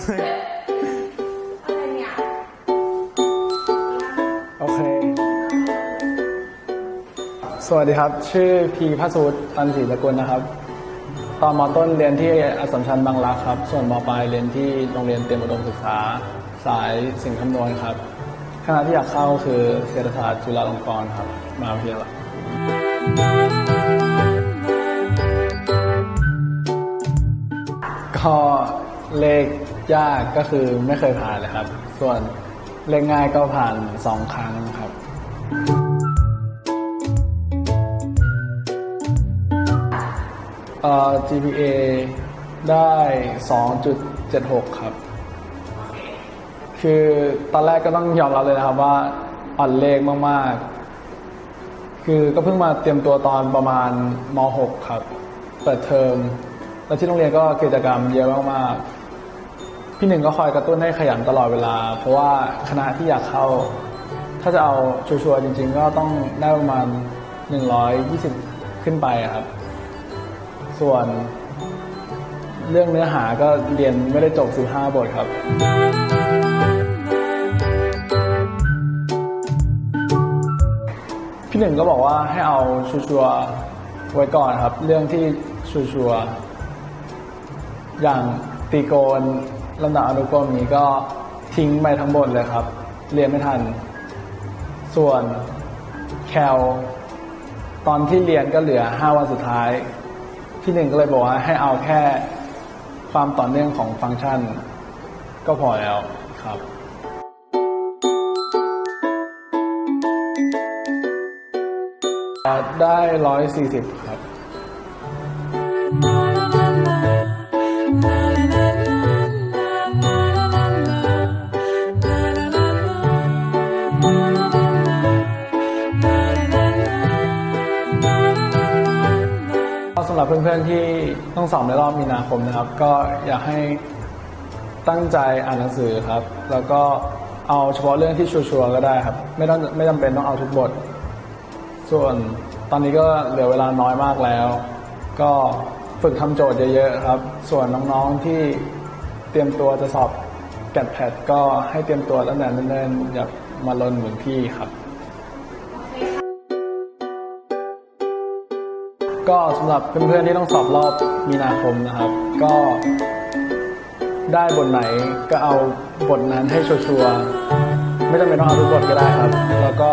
เลยโอเค สวัสดีครับ ชื่อพีพัสูตรตันศรีตะกุลนะครับ ตอนมต้นเรียนที่อสมชัญบางรักครับ ส่วนมปลายเรียนที่โรงเรียนเตรียมอุดมศึกษา สายสิ่งคำนวณครับ คณะที่อยากเข้าคือเศรษฐศาสตร์จุฬาลงกรณ์ครับ มาเพียลรก็ เลขยากก็คือไม่เคยผ่านเลยครับ ส่วนเลขง่ายก็ผ่านสองครั้งครับเอ่อ GPA ได้ 2.76 ครับ คือตอนแรกก็ต้องยอมรับเลยนะครับว่าอ่อนเลขมากๆ คือก็เพิ่งมาเตรียมตัวตอนประมาณม .6 ครับ เปิดเทอม แล้วที่โรงเรียนก็กิจกรรมเยอะมากๆ พี่หนึ่งก็คอยกระตุ้นให้ขยันตลอดเวลา เพราะว่าคณะที่อยากเข้า ถ้าจะเอาชัวร์ๆจริง ๆ ก็ต้องได้ประมาณ 120 ขึ้นไปครับ ส่วนเรื่องเนื้อหาก็เรียนไม่ได้จบ 15 บทครับ พี่หนึ่งก็บอกว่าให้เอาชัวร์ๆไว้ก่อนครับ เรื่องที่ชัวร์ๆอย่างตีโกน ลำดับอนุกรมนี้ก็ทิ้งไปทั้งหมดเลยครับ เรียนไม่ทัน ส่วนแคลตอนที่เรียนก็เหลือ 5 วันสุดท้ายพี่หนึ่งก็เลยบอกว่าให้เอาแค่ความต่อเนื่องของฟังก์ชัน ก็พอแล้วครับได้ 140 ครับ สำหรับเพื่อนๆที่ต้องสอบในรอบมีนาคมนะครับ ก็อยากให้ตั้งใจอ่านหนังสือครับ แล้วก็เอาเฉพาะเรื่องที่ชัวร์ๆก็ได้ครับ ไม่ต้องไม่จำเป็นต้องเอาทุกบท ส่วนตอนนี้ก็เหลือเวลาน้อยมากแล้ว ก็ฝึกทำโจทย์เยอะๆครับ ส่วนน้องๆที่เตรียมตัวจะสอบแกดแพดก็ให้เตรียมตัวตั้งแต่เนิ่นๆอย่า มาลนเหมือนพี่ครับ ก็สำหรับเพื่อนๆที่ต้องสอบรอบมีนาคมนะครับ ก็ได้บทไหนก็เอาบทนั้นให้ชัวร์ๆไม่จำเป็นต้องเอาทุกบทก็ได้ครับ แล้วก็